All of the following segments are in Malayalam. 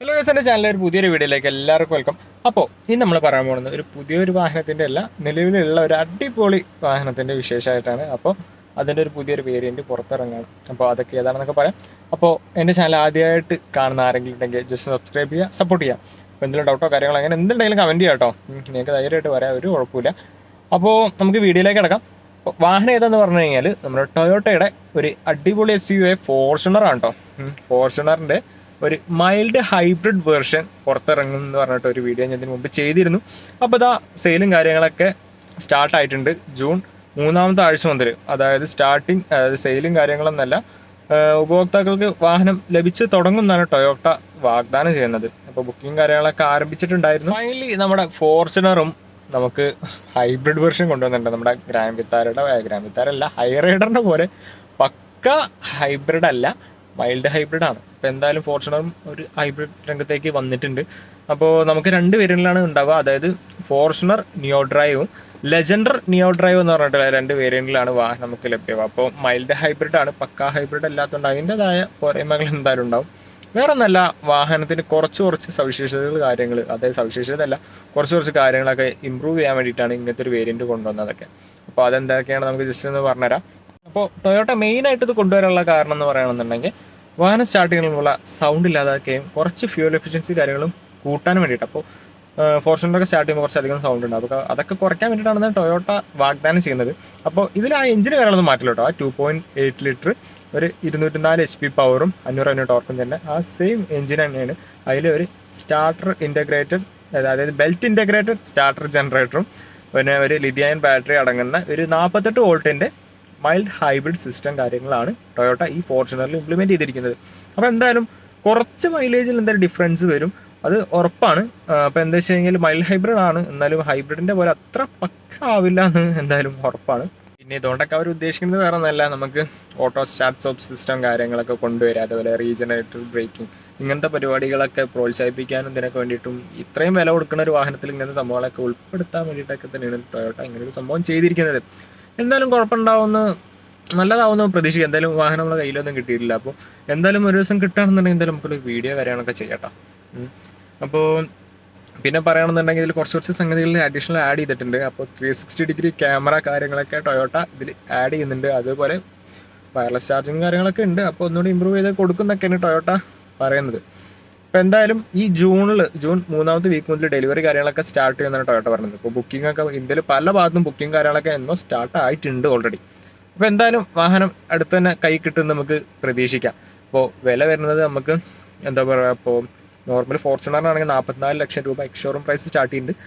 ഹലോ ഗൈസ് എന്റെ ചാനലിൽ ഒരു പുതിയൊരു വീഡിയോയിലേക്ക് എല്ലാവർക്കും വെൽക്കം അപ്പോൾ ഇന്ന് നമ്മൾ പറയാൻ പോകുന്നത് ഒരു പുതിയൊരു വാഹനത്തിന്റെ അല്ല നിലവിലുള്ള ഒരു അടിപൊളി വാഹനത്തിന്റെ വിശേഷമായിട്ടാണ്. അപ്പോൾ അതിന്റെ ഒരു പുതിയൊരു വേരിയന്റ് പുറത്തിറങ്ങാണ് അപ്പോൾ അതൊക്കെ ഏതാണെന്നൊക്കെ പറയാം. അപ്പോൾ എന്റെ ചാനൽ ആദ്യമായിട്ട് കാണുന്ന ആരെങ്കിലും ഉണ്ടെങ്കിൽ ജസ്റ്റ് സബ്സ്ക്രൈബ് ചെയ്യുക സപ്പോർട്ട് ചെയ്യുക. അപ്പോൾ എന്തെങ്കിലും ഡൗട്ടോ കാര്യങ്ങളോ അങ്ങനെ എന്തുണ്ടെങ്കിലും കമന്റ് ചെയ്യാം കേട്ടോ. നിങ്ങൾക്ക് ധൈര്യമായിട്ട് പറയാം ഒരു കുഴപ്പമില്ല. അപ്പോൾ നമുക്ക് വീഡിയോയിലേക്ക് കിടക്കാം. വാഹനം ഏതാന്ന് പറഞ്ഞു കഴിഞ്ഞാൽ നമ്മുടെ ടൊയോട്ടയുടെ ഒരു അടിപൊളി എസ് യു എ ഫോർച്യൂണറാണ് കേട്ടോ ഫോർച്യൂണറിന്റെ ഒരു മൈൽഡ് ഹൈബ്രിഡ് വേർഷൻ പുറത്തിറങ്ങും എന്ന് പറഞ്ഞിട്ട് ഒരു വീഡിയോ ഞാൻ ഇതിന് മുമ്പ് ചെയ്തിരുന്നു. അപ്പോൾ ഇതാ സെയിലും കാര്യങ്ങളൊക്കെ സ്റ്റാർട്ട് ആയിട്ടുണ്ട് ജൂൺ മൂന്നാമത്തെ ആഴ്ച മുതൽ. അതായത് സ്റ്റാർട്ടിങ് അതായത് സെയിലും കാര്യങ്ങളൊന്നല്ല. ഉപഭോക്താക്കൾക്ക് വാഹനം ലഭിച്ച് തുടങ്ങുന്നതാണ് ടൊയോട്ട വാഗ്ദാനം ചെയ്യുന്നത്. അപ്പോൾ ബുക്കിംഗ് കാര്യങ്ങളൊക്കെ ആരംഭിച്ചിട്ടുണ്ടായിരുന്നു. ഫൈനലി നമ്മുടെ ഫോർച്യൂണറും നമുക്ക് ഹൈബ്രിഡ് വേർഷൻ കൊണ്ടുവന്നിട്ടുണ്ട്. നമ്മുടെ ഗ്രാൻഡ് വിത്താരയുടെ ഗ്രാൻഡ് ഹൈ പോലെ പക്ക ഹൈബ്രിഡ് അല്ല. മൈൽഡ് ഹൈബ്രിഡ് ആണ്. അപ്പോൾ എന്തായാലും ഫോർച്യൂണറും ഒരു ഹൈബ്രിഡ് രംഗത്തേക്ക് വന്നിട്ടുണ്ട്. അപ്പോൾ നമുക്ക് രണ്ട് വേരിയന്റിലാണ് ഉണ്ടാവുക. അതായത് ഫോർച്യൂണർ നിയോ ഡ്രൈവും ലെജൻഡർ നിയോ ഡ്രൈവ് എന്ന് പറഞ്ഞിട്ടുള്ള രണ്ട് വേരിയന്റിലാണ് വാഹനം നമുക്ക് ലഭ്യമാവുക. അപ്പോൾ മൈൽഡ് ഹൈബ്രിഡ് ആണ് പക്ക ഹൈബ്രിഡ് അല്ലാത്തതുകൊണ്ട് അതിന്റെതായ പോരായ്മകൾ എന്തായാലും ഉണ്ടാവും. വേറെ ഒന്നല്ല വാഹനത്തിന് കുറച്ച് കുറച്ച് സവിശേഷതകൾ കാര്യങ്ങൾ അതായത് സവിശേഷത അല്ല കുറച്ച് കുറച്ച് കാര്യങ്ങളൊക്കെ ഇമ്പ്രൂവ് ചെയ്യാൻ വേണ്ടിയിട്ടാണ് ഇങ്ങനത്തെ ഒരു വേരിയന്റ് കൊണ്ടുവന്നതൊക്കെ. അപ്പോൾ അതെന്തൊക്കെയാണ്? നമുക്ക് ജസ്റ്റ് ഒന്ന് പറഞ്ഞുതരാം. അപ്പോൾ ടൊയോട്ട മെയിൻ ആയിട്ട് ഇത് കൊണ്ടുവരാനുള്ള കാരണം എന്ന് പറയുകയാണെന്നുണ്ടെങ്കിൽ വാഹനം സ്റ്റാർട്ട് ചെയ്യുമ്പോഴുള്ള സൗണ്ട് ഇല്ലാതാക്കുകയും കുറച്ച് ഫ്യൂൽ എഫിഷ്യൻസി കാര്യങ്ങളും കൂട്ടാൻ വേണ്ടിയിട്ട്. അപ്പോൾ ഫോർച്യൂണറൊക്കെ സ്റ്റാർട്ട് ചെയ്യുമ്പോൾ കുറച്ചധികം സൗണ്ട് ഉണ്ട്. അപ്പോൾ അതൊക്കെ കുറയ്ക്കാൻ വേണ്ടിയിട്ടാണ് ടൊയോട്ട വാഗ്ദാനം ചെയ്യുന്നത്. അപ്പോൾ ഇതിൽ ആ എഞ്ചിന് കാര്യങ്ങളൊന്നും മാറ്റില്ല കേട്ടോ. ആ ടു പോയിന്റ് എയ്റ്റ് ലിറ്റർ ഒരു ഇരുന്നൂറ്റി നാല് എച്ച് പി പവറും അഞ്ഞൂറ് അഞ്ഞൂറ് ടോർക്കും തന്നെ ആ സെയിം എഞ്ചിൻ തന്നെയാണ്. അതിൽ ഒരു സ്റ്റാർട്ടർ ഇന്റഗ്രേറ്റഡ് അതായത് ബെൽറ്റ് ഇന്റഗ്രേറ്റഡ് സ്റ്റാർട്ടർ ജനറേറ്ററും പിന്നെ ഒരു ലിഥിയൻ ബാറ്ററി അടങ്ങുന്ന ഒരു നാൽപ്പത്തെട്ട് വോൾട്ടിന്റെ മൈൽഡ് ഹൈബ്രിഡ് സിസ്റ്റം കാര്യങ്ങളാണ് ടൊയോട്ട ഈ ഫോർച്യൂണറിൽ ഇംപ്ലിമെന്റ് ചെയ്തിരിക്കുന്നത്. അപ്പോൾ എന്തായാലും കുറച്ച് മൈലേജിൽ എന്തായാലും ഡിഫറൻസ് വരും. അത് ഉറപ്പാണ്. അപ്പോൾ എന്താ വെച്ച് കഴിഞ്ഞാൽ മൈൽഡ് ഹൈബ്രിഡ് ആണ്. എന്നാലും ഹൈബ്രിഡിന്റെ പോലെ അത്ര പക്ക ആവില്ല എന്ന് എന്തായാലും ഉറപ്പാണ്. പിന്നെ ഇതുകൊണ്ടൊക്കെ അവർ ഉദ്ദേശിക്കുന്നത് വേറെ ഒന്നല്ല. നമുക്ക് ഓട്ടോ സ്റ്റാർട്ട് സ്റ്റോപ്പ് സിസ്റ്റം കാര്യങ്ങളൊക്കെ കൊണ്ടുവരിക അതുപോലെ റീജനറേറ്റർ ബ്രേക്കിംഗ് ഇങ്ങനത്തെ പരിപാടികളൊക്കെ പ്രോത്സാഹിപ്പിക്കാനും ഇതിനൊക്കെ വേണ്ടിയിട്ടും ഇത്രയും വില കൊടുക്കുന്ന ഒരു വാഹനത്തിൽ ഇങ്ങനത്തെ സംഭവങ്ങളൊക്കെ ഉൾപ്പെടുത്താൻ വേണ്ടിയിട്ടൊക്കെ തന്നെയാണ് ടൊയോട്ട ഇങ്ങനെ ഒരു സംഭവം ചെയ്തിരിക്കുന്നത്. എന്തായാലും കുഴപ്പമുണ്ടാവുമെന്ന് നല്ലതാവുന്നു പ്രതീക്ഷിക്കുക എന്തായാലും വാഹനം നമ്മുടെ കയ്യിലൊന്നും കിട്ടിയിട്ടില്ല. അപ്പോൾ എന്തായാലും ഒരു ദിവസം കിട്ടുകയാണെന്നുണ്ടെങ്കിൽ എന്തായാലും നമുക്കൊരു വീഡിയോ കാര്യങ്ങളൊക്കെ ചെയ്യാട്ടോ. അപ്പോൾ പിന്നെ പറയുകയാണെന്നുണ്ടെങ്കിൽ ഇതിൽ കുറച്ച് കുറച്ച് സംഗതികളിൽ അഡീഷണൽ ആഡ് ചെയ്തിട്ടുണ്ട്. അപ്പോൾ ത്രീ സിക്സ്റ്റി ഡിഗ്രി ക്യാമറ കാര്യങ്ങളൊക്കെ ടൊയോട്ട ഇതിൽ ആഡ് ചെയ്യുന്നുണ്ട്. അതുപോലെ വയർലെസ് ചാർജിങ് കാര്യങ്ങളൊക്കെ ഉണ്ട്. അപ്പോൾ ഒന്നുകൂടി ഇമ്പ്രൂവ് ചെയ്ത് കൊടുക്കുന്നൊക്കെയാണ് ടൊയോട്ട പറയുന്നത്. അപ്പോൾ എന്തായാലും ഈ ജൂണിൽ ജൂൺ മൂന്നാമത്തെ വീക്ക് മുതൽ ഡെലിവറി കാര്യങ്ങളൊക്കെ സ്റ്റാർട്ട് ചെയ്യുന്നതാണ് ടൊയോട്ട പറഞ്ഞത് ഇപ്പോൾ ബുക്കിംഗ് ഒക്കെ ഇന്ത്യയിൽ പല ഭാഗത്തും ബുക്കിംഗ് കാര്യങ്ങളൊക്കെ എന്നോ സ്റ്റാർട്ട് ആയിട്ടുണ്ട് ഓൾറെഡി അപ്പോൾ എന്തായാലും വാഹനം അടുത്ത് തന്നെ കൈ കിട്ടും നമുക്ക് പ്രതീക്ഷിക്കാം. അപ്പോൾ വില വരുന്നത് നമുക്ക് എന്താ പറയുക ഇപ്പോൾ നോർമൽ ഫോർച്യൂണറിനാണെങ്കിൽ നാൽപ്പത്തിനാല് ലക്ഷം രൂപ എക്സ്ഷോറൂം പ്രൈസ് സ്റ്റാർട്ട് ചെയ്യുന്നുണ്ട്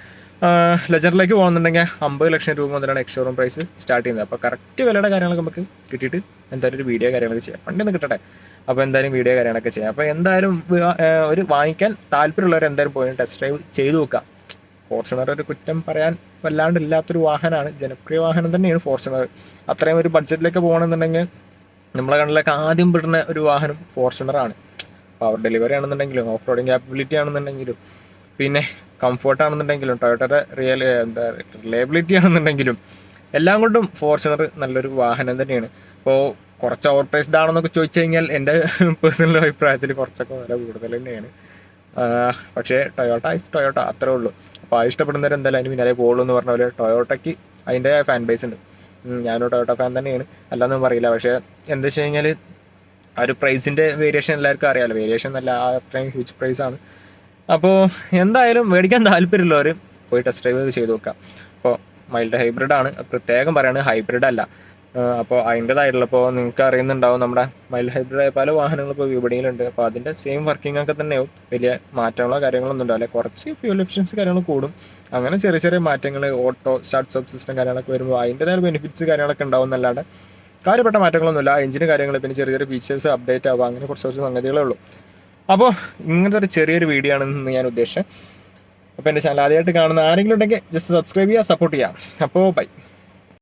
ലെജറിലേക്ക് പോകുന്നുണ്ടെങ്കിൽ അമ്പത് ലക്ഷം രൂപ മുതലാണ് എക്സ്ഷോറൂം പ്രൈസ് സ്റ്റാർട്ട് ചെയ്യുന്നത്. അപ്പോൾ കറക്റ്റ് വിലയുടെ കാര്യങ്ങളൊക്കെ നമുക്ക് കിട്ടിയിട്ട് എന്തായാലും ഒരു വീഡിയോ കാര്യങ്ങളൊക്കെ ചെയ്യാം. പണ്ടൊന്നും കിട്ടട്ടെ? അപ്പോൾ എന്തായാലും വീഡിയോ കാര്യങ്ങളൊക്കെ ചെയ്യാം. അപ്പോൾ എന്തായാലും ഒരു വാങ്ങിക്കാൻ താല്പര്യമുള്ളവർ എന്തായാലും പോയി ടെസ്റ്റ് ഡ്രൈവ് ചെയ്തു നോക്കാം ഫോർച്യൂണർ ഒരു കുറ്റം പറയാൻ വല്ലാണ്ട് ഇല്ലാത്തൊരു വാഹനമാണ്. ജനപ്രിയ വാഹനം തന്നെയാണ് ഫോർച്യൂണർ അത്രയും ഒരു ബഡ്ജറ്റിലേക്ക് പോകണമെന്നുണ്ടെങ്കിൽ നമ്മളെ കണ്ണിലൊക്കെ ആദ്യം പെടുന്ന ഒരു വാഹനം ഫോർച്യൂണറാണ് പവർ ഡെലിവറി ആണെന്നുണ്ടെങ്കിലും ഓഫ് റോഡിങ് ക്യാപ്പബിലിറ്റി ആണെന്നുണ്ടെങ്കിലും പിന്നെ കംഫർട്ട് ആണെന്നുണ്ടെങ്കിലും ടൊയോട്ടയുടെ റിയൽ എന്താ റിലയബിലിറ്റി ആണെന്നുണ്ടെങ്കിലും എല്ലാം കൊണ്ടും ഫോർച്യൂണർ നല്ലൊരു വാഹനം തന്നെയാണ്. അപ്പോൾ കുറച്ച് ഓവർ പ്രൈസ്ഡ് ആണെന്നൊക്കെ ചോദിച്ചു കഴിഞ്ഞാൽ എന്റെ പേഴ്സണൽ അഭിപ്രായത്തിൽ കുറച്ചൊക്കെ വില കൂടുതൽ തന്നെയാണ്. പക്ഷേ ടൊയോട്ട ഇസ് ടൊയോട്ട അത്രേ ഉള്ളൂ. അപ്പോൾ ഇഷ്ടപ്പെടുന്നവർ എന്തായാലും അതിന് പിന്നാലെ പോകുള്ളൂ എന്ന് പറഞ്ഞ പോലെ ടൊയോട്ടയ്ക്ക് അതിന്റെ ഫാൻ ബേസ് ഉണ്ട്. ഞാനൊരു ടൊയോട്ട ഫാൻ തന്നെയാണ്. അല്ലാന്നും പറയില്ല. പക്ഷേ എന്താ വെച്ച് കഴിഞ്ഞാൽ ആ ഒരു പ്രൈസിന്റെ വേരിയേഷൻ എല്ലാവർക്കും അറിയാമല്ലോ വേരിയേഷൻ നല്ല അത്രയും ഹ്യൂജ് പ്രൈസ് ആണ്. അപ്പോൾ എന്തായാലും മേടിക്കാൻ താല്പര്യമുള്ളവർ പോയി ടെസ്റ്റ് ഡ്രൈവ് ചെയ്ത് നോക്കാം. അപ്പോൾ മൈൽഡ് ഹൈബ്രിഡ് ആണ്. പ്രത്യേകം പറയുന്നത് ഹൈബ്രിഡ് അല്ല. അപ്പോൾ അതിന്റെതായിട്ടുള്ള ഇപ്പോൾ നിങ്ങൾക്ക് അറിയുന്നുണ്ടാവും നമ്മുടെ മൈൽഡ് ഹൈബ്രിഡ് ആയ പല വാഹനങ്ങളും ഇപ്പോൾ വിപണിയിലുണ്ട്. അപ്പോൾ അതിന്റെ സെയിം വർക്കിംഗ് ഒക്കെ തന്നെയാവും. വലിയ മാറ്റങ്ങളോ കാര്യങ്ങളൊന്നും ഉണ്ടാവില്ല. കുറച്ച് ഫ്യൂൽ എഫിഷ്യൻസി കാര്യങ്ങൾ കൂടും. അങ്ങനെ ചെറിയ ചെറിയ മാറ്റങ്ങൾ ഓട്ടോ സ്റ്റാർട്ട് സ്റ്റോപ്പ് സിസ്റ്റം കാര്യങ്ങളൊക്കെ വരുമ്പോൾ അതിന്റെതായ ബെനിഫിറ്റ്സ് കാര്യങ്ങളൊക്കെ ഉണ്ടാവും എന്നല്ലാണ്ട് കാര്യപ്പെട്ട മാറ്റങ്ങളൊന്നുമില്ല. എഞ്ചിന് കാര്യങ്ങൾ പിന്നെ ചെറിയ ചെറിയ ഫീച്ചേഴ്സ് അപ്ഡേറ്റ് ആവുക. അങ്ങനെ കുറച്ച് കുറച്ച് സംഗതികളേ ഉള്ളൂ. അപ്പോൾ ഇങ്ങനത്തെ ഒരു ചെറിയൊരു വീഡിയോ ആണെന്ന് ഞാൻ ഉദ്ദേശിച്ചത്. അപ്പോൾ എന്റെ ചാനൽ ആദ്യമായിട്ട് കാണുന്ന ആരെങ്കിലും ഉണ്ടെങ്കിൽ ജസ്റ്റ് സബ്സ്ക്രൈബ് ചെയ്യുക സപ്പോർട്ട് ചെയ്യുക. അപ്പോൾ ബൈ